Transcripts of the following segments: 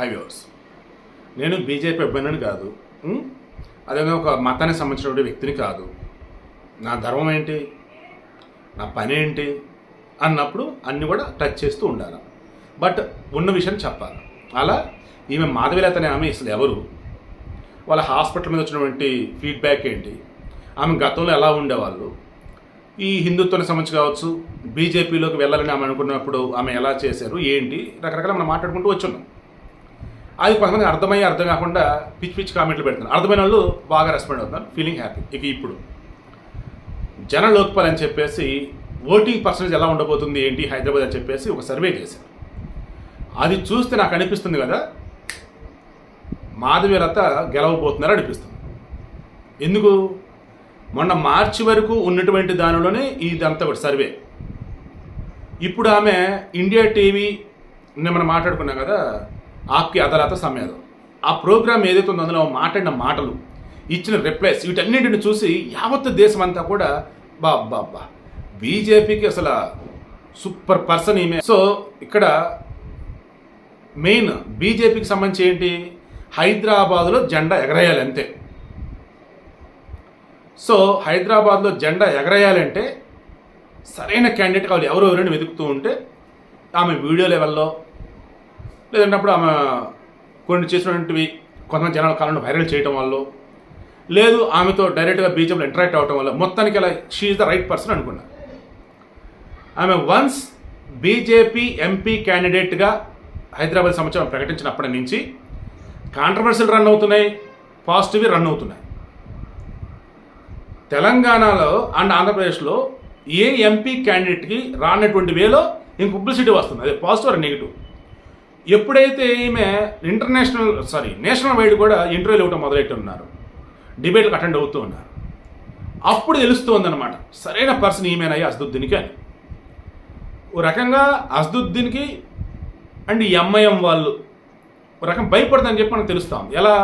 Highways నేను BJP అభ్యర్థిని కాదు. అదే అదేవిధంగా ఒక మతానికి సంబంధించినటువంటి వ్యక్తిని కాదు. నా ధర్మం ఏంటి? నా పని ఏంటి? అన్నప్పుడు అన్నీ కూడా టచ్ చేస్తూ ఉండాలి. బట్ ఉన్న విషయం చెప్పాలి. అలా ఈమె మాధవిలత అనే ఆమె అసలు ఎవరు? వాళ్ళ హాస్పిటల్ మీద వచ్చినటువంటి ఫీడ్బ్యాక్ ఏంటి? ఆమె గతంలో ఎలా ఉండేవాళ్ళు? ఈ హిందుత్వానికి సంబంధించి కావచ్చు బీజేపీలోకి వెళ్ళాలని ఆమె అనుకున్నప్పుడు ఆమె ఎలా చేశారు? ఏంటి? రకరకాల మనం మాట్లాడుకుంటూ వచ్చున్నాం. అది కొంతమంది అర్థమయ్యి అర్థం కాకుండా పిచ్చి పిచ్చి కామెంట్లు పెడుతున్నారు. అర్థమైన వాళ్ళు బాగా రెస్పాండ్ అవుతున్నారు. ఫీలింగ్ హ్యాపీ ఇక ఇప్పుడు. జన లోక్పాల్ అని చెప్పేసి ఓటింగ్ పర్సంటేజ్ ఎలా ఉండబోతుంది ఏంటి హైదరాబాద్ అని చెప్పేసి ఒక సర్వే చేశారు. అది చూస్తే నాకు అనిపిస్తుంది కదా మాధవీలత గెలవబోతున్నారు అనిపిస్తుంది. ఎందుకు? మొన్న మార్చి వరకు ఉన్నటువంటి దానిలోనే ఇదంతా కూడా సర్వే ఇప్పుడు ఆమె ఇండియా టీవీ నిన్న మనం మాట్లాడుకున్నాం కదా ఆప్కి అదాలత సమేదం ఆ ప్రోగ్రామ్ ఏదైతే ఉందో అందులో మాట్లాడిన మాటలు ఇచ్చిన రిప్లైస్ వీటన్నింటిని చూసి యావత్ దేశం అంతా కూడా బా బా బా. బీజేపీకి అసలు సూపర్ పర్సన్ ఈమె. సో ఇక్కడ మెయిన్ బీజేపీకి సంబంధించి ఏంటి? హైదరాబాదులో జెండా ఎగరేయాలి అంతే. సో హైదరాబాద్లో జెండా ఎగరేయాలంటే సరైన క్యాండిడేట్ కావాలి. ఎవరు ఎవరైనా వెతుకుతూ ఉంటే ఆమె వీడియో లెవెల్లో లేదంటే ఆమె కొన్ని చేసినటువంటివి కొంతమంది జనాల కాలంలో వైరల్ చేయటం వల్ల లేదు ఆమెతో డైరెక్ట్గా బీజేపీలో ఇంటరాక్ట్ అవ్వటం వల్ల మొత్తానికి అలా షీఈ్ ద రైట్ పర్సన్ అనుకున్నా. ఆమె వన్స్ బీజేపీ ఎంపీ క్యాండిడేట్గా హైదరాబాద్ సంవత్సరం ప్రకటించినప్పటి నుంచి కాంట్రవర్సీలు రన్ అవుతున్నాయి పాజిటివ్ రన్ అవుతున్నాయి. తెలంగాణలో అండ్ ఆంధ్రప్రదేశ్లో ఏ ఎంపీ క్యాండిడేట్కి రానటువంటి వేలో ఇంక పబ్లిసిటీ వస్తుంది. అదే పాజిటివ్ ఆర్ నెగిటివ్ ఎప్పుడైతే ఈమె ఇంటర్నేషనల్ సారీ నేషనల్ వైడ్ కూడా ఇంటర్వ్యూలు ఇవ్వడం మొదలెట్టి ఉన్నారు డిబేట్లకు అటెండ్ అవుతూ ఉన్నారు. అప్పుడు తెలుస్తుందన్నమాట. సరైన పర్సన్ ఈమెనయ్యి అసదుద్దీన్కి అని. ఓ రకంగా అసదుద్దీన్కి అండ్ ఈ ఎంఐఎం వాళ్ళు ఒక రకం భయపడదని చెప్పి మనం తెలుస్తాం ఎలా?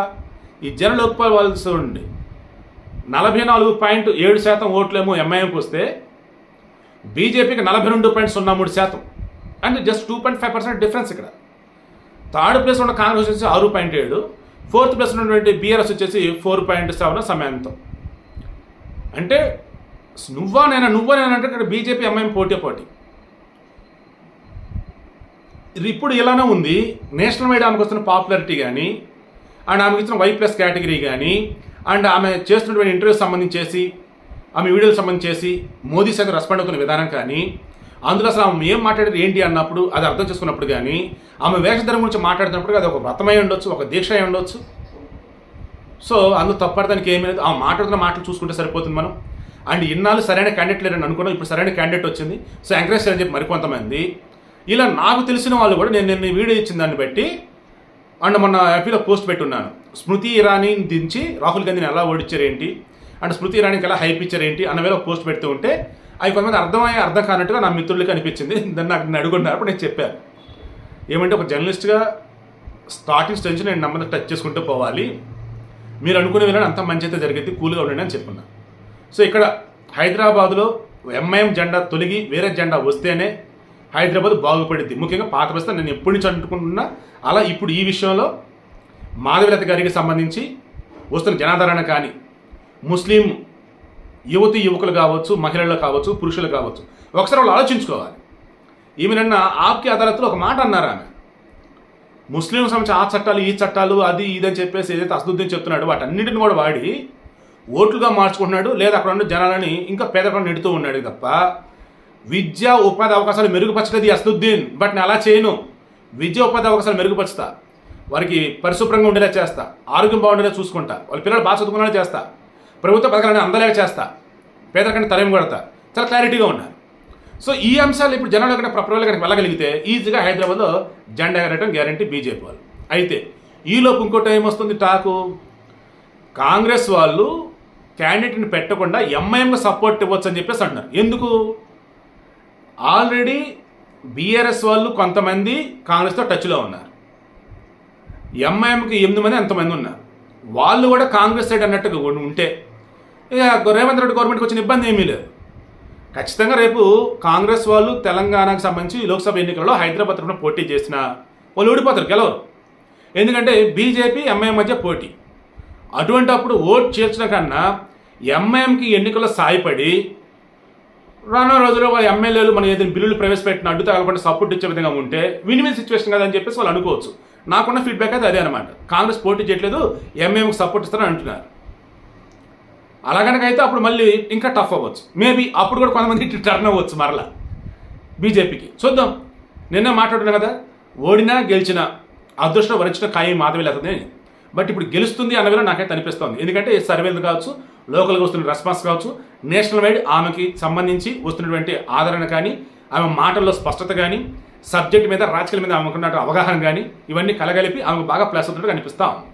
ఈ జన లోక్పాల్ వాళ్ళు చూడండి నలభై నాలుగు పాయింట్ ఏడు శాతం ఓట్లేమో ఎంఐఎంకి వస్తే బీజేపీకి నలభై రెండు పాయింట్ సున్నా మూడు శాతం. And just two point five percent difference ఇక్కడ. థర్డ్ ప్లేస్ ఉన్న కాంగ్రెస్ వచ్చేసి ఆరు పాయింట్ ఏడు. ఫోర్త్ ప్లేస్ ఉన్నటువంటి బీఆర్ఎస్ వచ్చేసి ఫోర్ పాయింట్ సెవెన్ సమాంతం. అంటే నువ్వా నేను నువ్వా నేను అంటే ఇక్కడ బీజేపీ ఎంఐఎం పోటీ పోటీ. ఇది ఇప్పుడు ఇలానే ఉంది. నేషనల్ వైడ్ ఆమెకు వస్తున్న పాపులారిటీ కానీ అండ్ ఆమెకు ఇచ్చిన వై ప్లస్ కేటగిరీ కానీ అండ్ ఆమె చేస్తున్నటువంటి ఇంటర్వ్యూస్ సంబంధించేసి ఆమె వీడియోలకు సంబంధించేసి మోదీ సైతం రెస్పాండ్ అవుతున్న విధానం కానీ అందులో అసలు ఆమె ఏం మాట్లాడేది ఏంటి అన్నప్పుడు అది అర్థం చేసుకున్నప్పుడు కానీ ఆమె వేషధరం గురించి మాట్లాడుతున్నప్పుడు అది ఒక వ్రతమై ఉండొచ్చు ఒక దీక్ష అయి ఉండొచ్చు. సో అందులో తప్పడానికి ఏమీ లేదు. ఆ మాట్లాడుతున్న మాటలు చూసుకుంటే సరిపోతుంది మనం. అండ్ ఇన్నాళ్ళు సరైన క్యాండిడేట్ లేరని అనుకున్నాం. ఇప్పుడు సరైన క్యాండిడేట్ వచ్చింది. సో ఎంకరేజ్ చేయాలని చెప్పి మరికొంతమంది. ఇలా నాకు తెలిసిన వాళ్ళు కూడా నేను నిన్న వీడియో ఇచ్చిన దాన్ని బట్టి అండ్ మొన్న ఎఫీలో పోస్ట్ పెట్టున్నాను. స్మృతి ఇరానీని దించి రాహుల్ గాంధీని ఎలా ఓడించారు ఏంటి అండ్ స్మృతి ఇరానీకి ఎలా హైప్ ఇచ్చారు ఏంటి అన్న వేళ పోస్ట్ పెడుతూ ఉంటే అవి కొంతమంది అర్థమయ్యే అర్థం కానట్టుగా నా మిత్రులకి అనిపించింది. దాన్ని నాకు నేను అడుగున్నారు. నేను చెప్పాను. ఏమంటే ఒక జర్నలిస్ట్గా స్టార్టింగ్ స్టేజ్ నేను నెమ్మది టచ్ చేసుకుంటూ పోవాలి. మీరు అనుకునే విధానం అంత మంచి అయితే జరిగింది కూల్గా ఉండండి అని చెప్పున్నా. సో ఇక్కడ హైదరాబాద్లో ఎంఐఎం జెండా తొలగి వేరే జెండా వస్తేనే హైదరాబాద్ బాగుపడింది ముఖ్యంగా పాత ప్రస్తుతం నేను ఎప్పటి నుంచి అనుకుంటున్నా అలా ఇప్పుడు ఈ విషయంలో మాధవీలత గారికి సంబంధించి వస్తున్న జనాదరణ కానీ ముస్లిం యువతి యువకులు కావచ్చు మహిళలు కావచ్చు పురుషులు కావచ్చు. ఒకసారి వాళ్ళు ఆలోచించుకోవాలి. ఈమె నిన్న ఆప్కి అదాలత్లో ఒక మాట అన్నారు ఆమె. ముస్లిం సంబంధించి ఆ చట్టాలు ఈ చట్టాలు అది ఇదని చెప్పేసి ఏదైతే అసదుద్దీన్ చెప్తున్నాడు వాటన్నిటిని కూడా వాడి ఓట్లుగా మార్చుకుంటున్నాడు. లేదా అక్కడ ఉన్న జనాలని ఇంకా పేదకుండా నెడుతూ ఉన్నాడు తప్ప విద్య ఉపాధి అవకాశాలు మెరుగుపరచలేదు అసదుద్దీన్. బట్ నేను అలా చేయను. విద్య ఉపాధి అవకాశాలు మెరుగుపరుస్తా. వారికి పరిశుభ్రంగా ఉండేలా చేస్తా. ఆరోగ్యం బాగుండేలా చూసుకుంటా. వాళ్ళ పిల్లలు బాగా చదువుకునేలా చేస్తా. ప్రభుత్వ పథకాలను అందలేక చేస్తా. పేదరికంటే తరేం కొడతా. చాలా క్లారిటీగా ఉన్నారు సో ఈ అంశాలు ఇప్పుడు జనాలు కన్నా ప్రపంచంలో కనుక వెళ్ళగలిగితే ఈజీగా హైదరాబాద్లో జెండా ఎగరటం గ్యారంటీ బీజేపీ వాళ్ళు. అయితే ఈలోపు ఇంకోటి ఏమొస్తుంది టాకు. కాంగ్రెస్ వాళ్ళు క్యాండిడేట్ని పెట్టకుండా ఎంఐఎంకి సపోర్ట్ ఇవ్వచ్చు అని చెప్పేసి అంటున్నారు. ఎందుకు? ఆల్రెడీ బీఆర్ఎస్ వాళ్ళు కొంతమంది కాంగ్రెస్తో టచ్లో ఉన్నారు. ఎంఐఎంకి ఎనిమిది మంది ఎంతమంది ఉన్నారు. వాళ్ళు కూడా కాంగ్రెస్ సైడ్ అన్నట్టుగా ఉంటే ఇక రేవంత్ రెడ్డి గవర్నమెంట్కి వచ్చిన ఇబ్బంది ఏమీ లేదు. ఖచ్చితంగా రేపు కాంగ్రెస్ వాళ్ళు తెలంగాణకు సంబంధించి లోక్సభ ఎన్నికల్లో హైదరాబాద్ తరఫున పోటీ చేసిన వాళ్ళు ఓడిపోతారు గెలవరు. ఎందుకంటే బీజేపీ ఎంఐఎం మధ్య పోటీ. అటువంటి అప్పుడు ఓట్ చేర్చడం కన్నా ఎంఐఎంకి ఎన్నికల్లో సాయపడి రానున్న రోజుల్లో వాళ్ళ ఎమ్మెల్యేలు మన ఏదైనా బిల్లులు ప్రవేశపెట్టిన అడ్డు తగలకుండా సపోర్ట్ ఇచ్చే విధంగా ఉంటే విన్ విన్ సిచ్యువేషన్ కదా అని చెప్పేసి వాళ్ళు అనుకోవచ్చు. నాకున్న ఫీడ్బ్యాక్ అయితే అదే అనమాట కాంగ్రెస్ పోటీ చేయట్లేదు ఎంఐఎంకి సపోర్ట్ ఇస్తారని అంటున్నారు. అలాగనకైతే అప్పుడు మళ్ళీ ఇంకా టఫ్ అవ్వచ్చు. మేబీ అప్పుడు కూడా కొంతమంది టర్న్ అవ్వచ్చు మరలా. బీజేపీకి చూద్దాం. నిన్న మాట్లాడుతున్నా కదా ఓడినా గెలిచినా అదృష్టం వరించిన ఖాయం మాధవి లేదని బట్ ఇప్పుడు గెలుస్తుంది అన్న విధంగా నాకైతే అనిపిస్తుంది. ఎందుకంటే సర్వేలు కావచ్చు లోకల్గా వస్తున్న రెస్పాన్స్ కావచ్చు నేషనల్ వైడ్ ఆమెకి సంబంధించి వస్తున్నటువంటి ఆదరణ కానీ ఆమె మాటల్లో స్పష్టత కానీ సబ్జెక్ట్ మీద రాజకీయాల మీద ఆమెకున్నట్టు అవగాహన కానీ ఇవన్నీ కలగలిపి ఆమెకు బాగా ప్లస్ అవుతున్నట్టు కనిపిస్తా ఉంది.